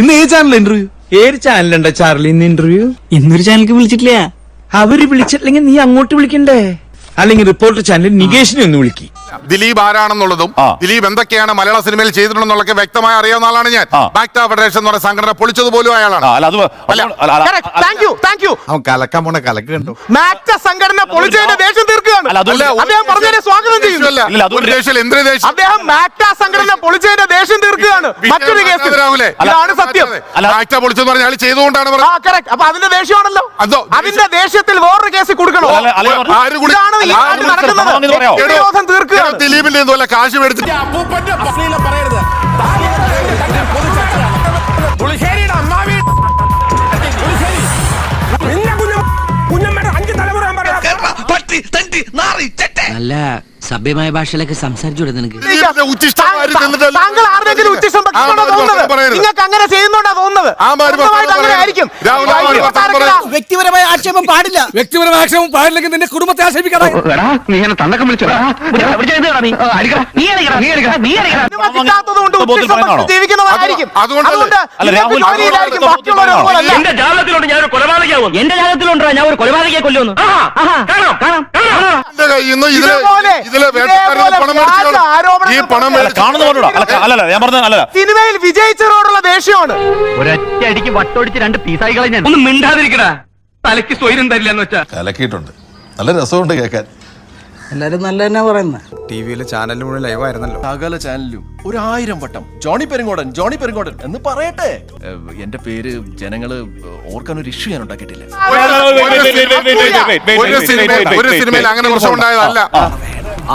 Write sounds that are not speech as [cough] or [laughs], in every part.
ഇന്ന് ഏത് channel interview ഏത് ചാനലുണ്ടോ ചാർലി ഇന്ന് ഇന്റർവ്യൂ ഇന്നൊരു ചാനലിക്ക് വിളിച്ചിട്ടില്ല. അവർ വിളിച്ചിട്ടില്ലെങ്കിൽ നീ അങ്ങോട്ട് വിളിക്കണ്ടേ? അല്ലെങ്കിൽ റിപ്പോർട്ടർ ചാനൽ നികേഷിനെ ഒന്ന് വിളിക്കി. ദിലീപ് ആരാണെന്നുള്ളതും. ദിലീപ് എന്തൊക്കെയാണ് മലയാള സിനിമയിൽ ചെയ്തിട്ടുണ്ടെന്നുള്ള വ്യക്തമായി അറിയാവുന്ന ആളാണ് ഞാൻ. ബാക്ട ഫെഡറേഷൻ എന്ന് പറയുന്ന സംഘടന പൊളിച്ചത് പോലും അയാളാണ് അവൻ കലക്കാൻ പോണ കലക്ക് കണ്ടു മാക്ട സംഘടന പൊളിച്ചതിന്റെ ദേഷ്യം തീർക്കുകയാണ് അല്ല, അതുകൊണ്ട് അല്ല, അദ്ദേഹം പറഞ്ഞതിനെ സ്വാഗതം ചെയ്യുന്നു ദേഷ്യമല്ല. ഇല്ല, അതുകൊണ്ട് ഒരു ദേഷ്യമല്ല, എന്തൊരു ദേഷ്യം? അദ്ദേഹം മാറ്റ സംഘടന പൊളിച്ചതിന്റെ ദേഷ്യം തീർക്കുകയാണ് മറ്റൊരു കേസിൽ രാഹുലേ, ഇതാണ് സത്യം അല്ല, പൊളിച്ചെന്ന് പറഞ്ഞ ചെയ്തുകൊണ്ടാണ് ആ പറഞ്ഞത് കറക്റ്റ് അപ്പൊ അതിന്റെ ദേഷ്യമാണല്ലോ അതോ, അതിന്റെ ദേഷ്യത്തിൽ വേറൊരു കേസ് കൊടുക്കണോ അല്ല, അല്ല, അല്ല, ആര് കൂടി- ഇതാണ് ഈ ആര് നാട്ടിൽ കൂടി- നടക്കുന്നത് പറയാമോ? തീർക്കുകയാണ് ദിലീപിന്റെ കാശ് മേടിച്ചിട്ട് നല്ല സഭ്യമായ ഭാഷയിലൊക്കെ സംസാരിച്ചൂടെ നിനക്ക് താങ്കൾ ആരുടെങ്കിലും ഉച്ചിഷ്ടം. നിങ്ങൾക്ക് അങ്ങനെ ചെയ്യുന്നുണ്ടാ തോന്നുന്നത്. വ്യക്തിപരമായ ആക്ഷേപം പാടില്ല വ്യക്തിപരമായ ആക്ഷേപം പാടില്ലെങ്കിൽ നിന്റെ കുടുംബത്തെ നീ ജീവിക്കുന്നവരായിരിക്കും അല്ല. എന്റെ ഞാൻ ഒരു കൊലപാതകയാവും എന്റെ ജാതകത്തിലുണ്ടോ ഞാൻ ഒരു കൊലപാതകയെ കൊല്ലുന്നു കാണാം കാണാം കയ്യിൽ നിന്ന് ഇതിൽ വേട്ടക്കാരന് പണം ഈ പണം കാണുന്ന അല്ലല്ല ഞാൻ പറഞ്ഞ അല്ലല്ല. സിനിമയിൽ വിജയിച്ചവരോടുള്ള ദേഷ്യമാണ്. ഒരൊറ്റ അടിക്ക് വട്ടൊടിച്ച് രണ്ട് പീസായി കളഞ്ഞ ഒന്ന് മിണ്ടാതിരിക്കടാ. തലയ്ക്ക് സ്വൈരം തരില്ല എന്ന് വെച്ചാ. കലക്കിയിട്ടുണ്ട്. നല്ല രസമുണ്ട് കേൾക്കാൻ. എല്ലാരും നല്ല തന്നെ പറയുന്നത് ടി വിയിലെ ചാനൽ മുഴുവൻ ലൈവ് ആയിരുന്നല്ലോ. സകല ചാനലിലും ഒരു ആയിരം വട്ടം ജോണി പെരുങ്കോടൻ ജോണി പെരുങ്കോടൻ എന്ന് പറയട്ടെ. ഏഹ്, എന്റെ പേര് ജനങ്ങൾ ഓർക്കാൻ ഒരു ഇഷ്യൂ ഞാൻ ഉണ്ടാക്കിയിട്ടില്ല. ഒരു സിനിമയിൽ ഒരു സിനിമയിൽ അങ്ങനെ പ്രശ്നം ഉണ്ടായതല്ല.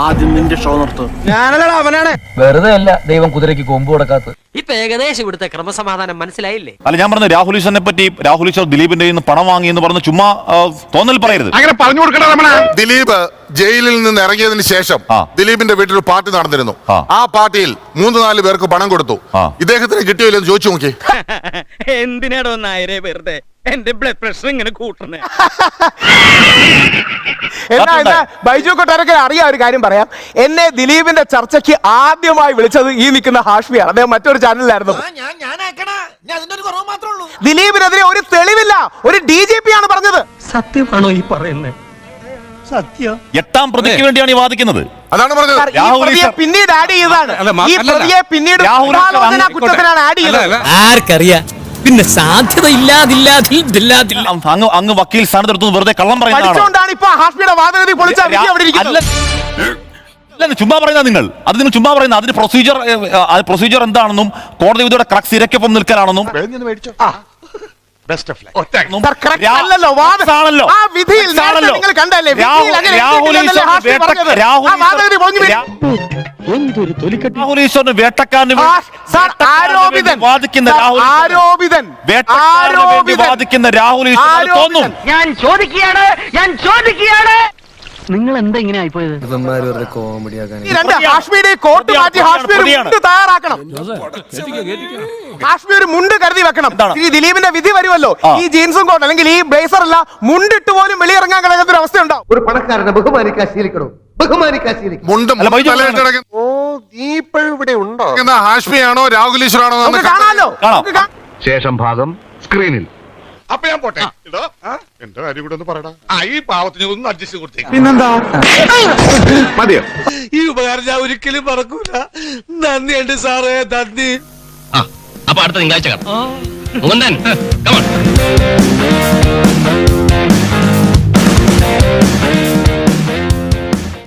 ആദ്യം നിന്റെ ഷോ നിർത്തും. ഞാനല്ലടാ അവനാണ്. വെറുതെ അല്ല ദൈവം കുതിരയ്ക്ക് കൊമ്പ് കൊടുക്കാത്ത ഇപ്പൊ ഏകദേശം ഇവിടുത്തെ ക്രമസമാധാനം മനസ്സിലായില്ലേ? അല്ല ഞാൻ പറഞ്ഞു രാഹുൽ ഈശ്വറിനെ പറ്റി രാഹുൽ ഈശ്വർ ദിലീപിന്റെ കയ്യിൽ നിന്ന് പണം വാങ്ങി എന്ന് പറഞ്ഞ് ചുമ്മാ ആ, തോന്നൽ പറയരുത്. അങ്ങനെ പറഞ്ഞു കൊടുക്കണം ദിലീപ് ജയിലിൽ നിന്ന് ഇറങ്ങിയതിന് ശേഷം ആ. ദിലീപിന്റെ വീട്ടിൽ ഒരു പാർട്ടി നടന്നിരുന്നു. ആ. ആ പാർട്ടിയിൽ മൂന്ന് നാല് പേർക്ക് പണം കൊടുത്തു. ആ. ഇദ്ദേഹത്തിന് കിട്ടിയില്ലെന്ന് ചോദിച്ചു നോക്കി. [laughs] എന്തിനാടോ നായരെ വെറുതെ? എന്റെ ബ്ലഡ് പ്രഷർ ഇങ്ങനെ കൂട്ടുന്നേ. [laughs] എന്നാ എന്നാ ബൈജു കൊട്ടാരക്കര അറിയാം ഒരു കാര്യം പറയാം. എന്നെ ദിലീപിന്റെ ചർച്ചയ്ക്ക് ആദ്യമായി വിളിച്ചത് ഈ നിൽക്കുന്ന ഹാഷ്മിയാണ്. അദ്ദേഹം മറ്റൊരു ചാനലിലായിരുന്നു ദിലീപിനെതിരെ ഒരു തെളിവില്ല. ഒരു ഡി ജി പി ആണ് പറഞ്ഞത്. സത്യമാണോ ഈ പറയുന്നത് സത്യം. എട്ടാം പ്രതിക്ക് വേണ്ടിയാണ് ഈ വാദിക്കുന്നത്. അതാണ് പറഞ്ഞത്. ഈ രാഹുൽ പിന്നീട് ആഡ് ചെയ്തതാണ്. ഈ പ്രതിയെ പിന്നീട് കുറ്റത്തിനാണ് ആഡ് ചെയ്തത്. ആർക്കറിയാം? പിന്നെ സാധ്യത അങ്ങ് അങ്ങ് വക്കീൽ സ്ഥാനത്തെടുത്തു വെറുതെ കള്ളം പറയുന്നതാണ്? ഇപ്പൊ ഹാഷ്മിയുടെ വാദഗതി പൊളിച്ചാൽ അവിടെ ഇരിക്കുന്നത് അല്ല അല്ല, ചുമ്മാ പറയുന്ന നിങ്ങൾ. അത് നിങ്ങൾ ചുമ്മാ പറയുന്ന അതിന് പ്രൊസീജിയർ പ്രൊസീജിയർ എന്താണെന്നും കോടതി വിധിയുടെ ക്രക്സ് ഇരക്കൊപ്പം നിൽക്കലാണെന്നും. രാഹുൽ- ഈശ്വറിന് വേട്ടക്കാരന് വാദിക്കുന്ന രാഹുൽ ഈശ്വർ ഞാൻ ചോദിക്കുകയാണ്. ഞാൻ ചോദിക്കുകയാണ്. നിങ്ങൾ എന്താ ഇങ്ങനെ ആയിപ്പോയത്? രണ്ട് ഹാഷ്മിയുടെ കോട്ട് മാറ്റി മുണ്ട് തയ്യാറാക്കണം. മുണ്ട് കരുതി വെക്കണം? ഈ ദിലീപിന്റെ വിധി വരുമല്ലോ. ഈ ജീൻസും കോട്ട് അല്ലെങ്കിൽ ഈ ബ്ലേസർ അല്ല മുണ്ടിട്ട് പോലും വെളിയിറങ്ങാൻ കഴിയാത്ത ഒരു അവസ്ഥ ഉണ്ടാവും ഒരു പണക്കാരനെ ബഹുമാനിക്കാൻ ശീലിക്കണം? ബഹുമാനിക്കാൻ ശീലിക്കണം. മുണ്ടും ഓ നീ ഇപ്പോഴും ഇവിടെ ഉണ്ടോ? ഹാഷ്മിയാണോ രാഹുൽ കാണാലോ. ശേഷം ഭാഗം സ്ക്രീനിൽ. അപ്പൊ ഞാൻ പോട്ടെ. എന്റെ കാര്യം കൂടെ ഒന്ന് പറയടാ. ആ ഈ പാവത്തിന് ഒന്ന് അഡ്ജസ്റ്റ് കൊടുത്തേക്ക്. മതിയോ? ഈ ഉപകാരം ഞാൻ ഒരിക്കലും മറക്കൂല. നന്ദിയുണ്ട് സാറേ നന്ദി. അപ്പൊ അടുത്ത തിങ്കളാഴ്ച കാണാം. on.